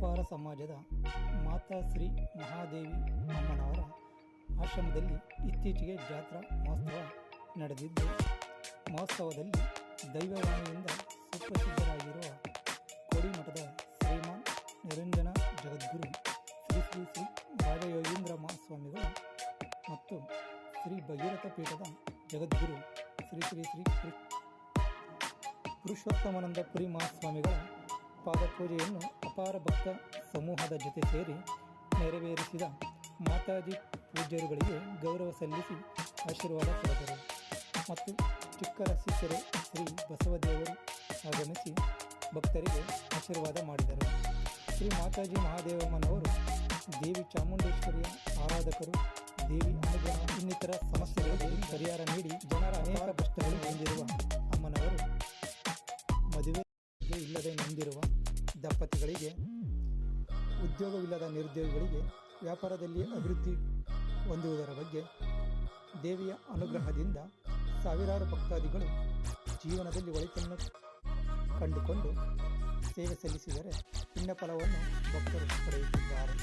ಉಪ್ಪಾರ ಸಮಾಜದ ಮಾತಾ ಶ್ರೀ ಮಹಾದೇವಿ ಅಮ್ಮನವರ ಆಶ್ರಮದಲ್ಲಿ ಇತ್ತೀಚೆಗೆ ಜಾತ್ರಾ ಮಹೋತ್ಸವ ನಡೆದಿದ್ದು, ಮಹೋತ್ಸವದಲ್ಲಿ ದೈವವಾಣಿಯಿಂದ ಸುಪ್ರಸಿದ್ಧರಾಗಿರುವ ಕೋಡಿಮಠದ ಶ್ರೀಮಾನ್ ನಿರಂಜನ ಜಗದ್ಗುರು ಶ್ರೀ ಶ್ರೀ ಶ್ರೀ ರಾಜಯೋಗೀಂದ್ರ ಮಹಾಸ್ವಾಮಿಗಳು ಮತ್ತು ಶ್ರೀ ಭಗೀರಥ ಪೀಠದ ಜಗದ್ಗುರು ಶ್ರೀ ಶ್ರೀ ಶ್ರೀ ಪುರುಷೋತ್ತಮಾನಂದ ಪುರಿ ಮಹಾಸ್ವಾಮಿಗಳ ಪಾದಪೂಜೆಯನ್ನು ಅಪಾರ ಭಕ್ತ ಸಮೂಹದ ಜೊತೆ ಸೇರಿ ನೆರವೇರಿಸಿದ ಮಾತಾಜಿ ಪೂಜ್ಯರುಗಳಿಗೆ ಗೌರವ ಸಲ್ಲಿಸಿ ಆಶೀರ್ವಾದ ಪಡೆದರು. ಮತ್ತು ಚಿಕ್ಕರ ಶಿಷ್ಯರು ಶ್ರೀ ಬಸವದೇವರು ಆಗಮಿಸಿ ಭಕ್ತರಿಗೆ ಆಶೀರ್ವಾದ ಮಾಡಿದರು. ಶ್ರೀ ಮಾತಾಜಿ ಮಹಾದೇವಮ್ಮನವರು, ದೇವಿ ಚಾಮುಂಡೇಶ್ವರಿಯ ಆರಾಧಕರು, ದೇವಿ ಅನುಗ್ರಹ ಇನ್ನಿತರ ಸಮಸ್ಯೆಗಳಿಗೆ ಪರಿಹಾರ ನೀಡಿ ಜನರ ಅನೇಕ ಕಷ್ಟಗಳು ಹೊಂದಿರುವ ಅಮ್ಮನವರು ಮದುವೆ ಇಲ್ಲದೆ ನೊಂದಿರುವ ದಂಪತಿಗಳಿಗೆ, ಉದ್ಯೋಗವಿಲ್ಲದ ನಿರುದ್ಯೋಗಿಗಳಿಗೆ ವ್ಯಾಪಾರದಲ್ಲಿ ಅಭಿವೃದ್ಧಿ ಹೊಂದುವುದರ ಬಗ್ಗೆ ದೇವಿಯ ಅನುಗ್ರಹದಿಂದ ಸಾವಿರಾರು ಭಕ್ತಾದಿಗಳು ಜೀವನದಲ್ಲಿ ಒಳಿತನ್ನು ಕಂಡುಕೊಂಡು ಸೇವೆ ಸಲ್ಲಿಸಿದರೆ ಪುಣ್ಯ ಫಲವನ್ನು ಭಕ್ತರು ಪಡೆಯುತ್ತಿದ್ದಾರೆ.